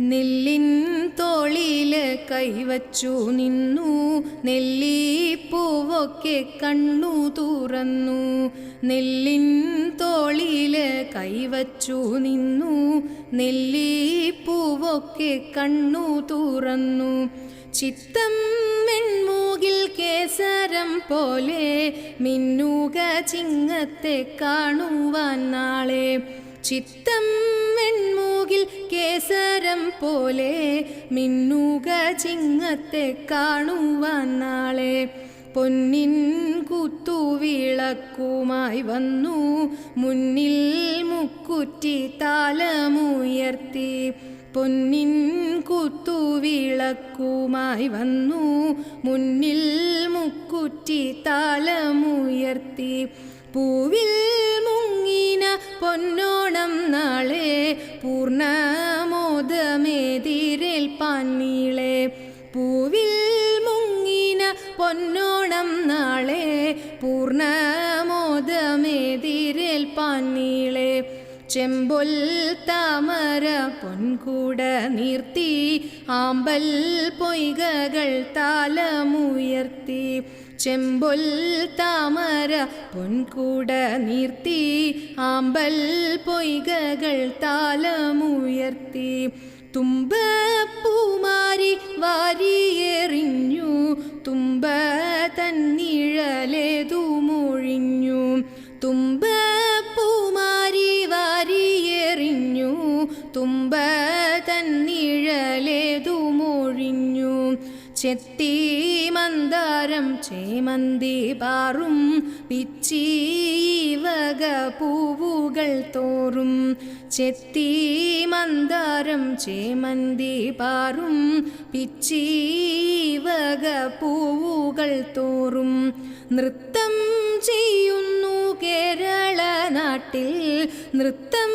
നെല്ലിൻ തോളിൽ കൈവച്ചു നിന്നു. നെല്ലിപ്പൂവൊക്കെ കണ്ണു തുറന്നു. നെല്ലിൻ തോളിൽ കൈവച്ചു നിന്നു. നെല്ലിപ്പൂവൊക്കെ കണ്ണു തുറന്നു. ചിത്തം മെൺമൂകിൽ കേസരം പോലെ മിന്നുക ചിങ്ങത്തെ കാണുവാൻ നാളെ. ചിത്തം കേസരം പോലെ മിന്നുക ചിങ്ങത്തെ കാണുവാൻ നാളെ. പൊന്നിൻ കുത്തുവിളക്കുമായി വന്നു. മുന്നിൽ മുക്കുറ്റി താലമുയർത്തി. പൊന്നിൻ കുത്തുവിളക്കുമായി വന്നു. മുന്നിൽ മുക്കുറ്റി താലമുയർത്തി. പൂവിൽ മുങ്ങിന പൊന്നോണം നാളെ. പൂർണമോദമേതിരേൽപ്പാൻ നീളെ പൂവിൽ മുങ്ങിന പൊന്നോണം നാളെ. പൂർണമോദമേതിരേൽപ്പാൻ നീളെ ചെമ്പൊൽ താമര പൊൻകൂട നീർത്തി. ആമ്പൽ പൊയ്കകൾ താലമുയർത്തി. ചെമ്പൊൽ താമര പൊൻകൂട നീർത്തി. ആമ്പൽ പൊയ്കകൾ താലമുയർത്തി. തുമ്പപ്പൂമാരി വാരിയെറിഞ്ഞു. തുമ്പ തന്നിഴലേതു മൊഴിഞ്ഞു തുമ്പപ്പൂമാരി വാരിയെറിഞ്ഞു. തുമ്പ ചെത്തി മന്ദാരം ചേമന്തി പാറും പിച്ചീവക പൂവുകൾ തോറും. ചെത്തി മന്ദാരം ചേമന്തി പാറും പിച്ചീവക പൂവുകൾ തോറും. നൃത്തം ചെയ്യുന്നു കേരള നാട്ടിൽ. നൃത്തം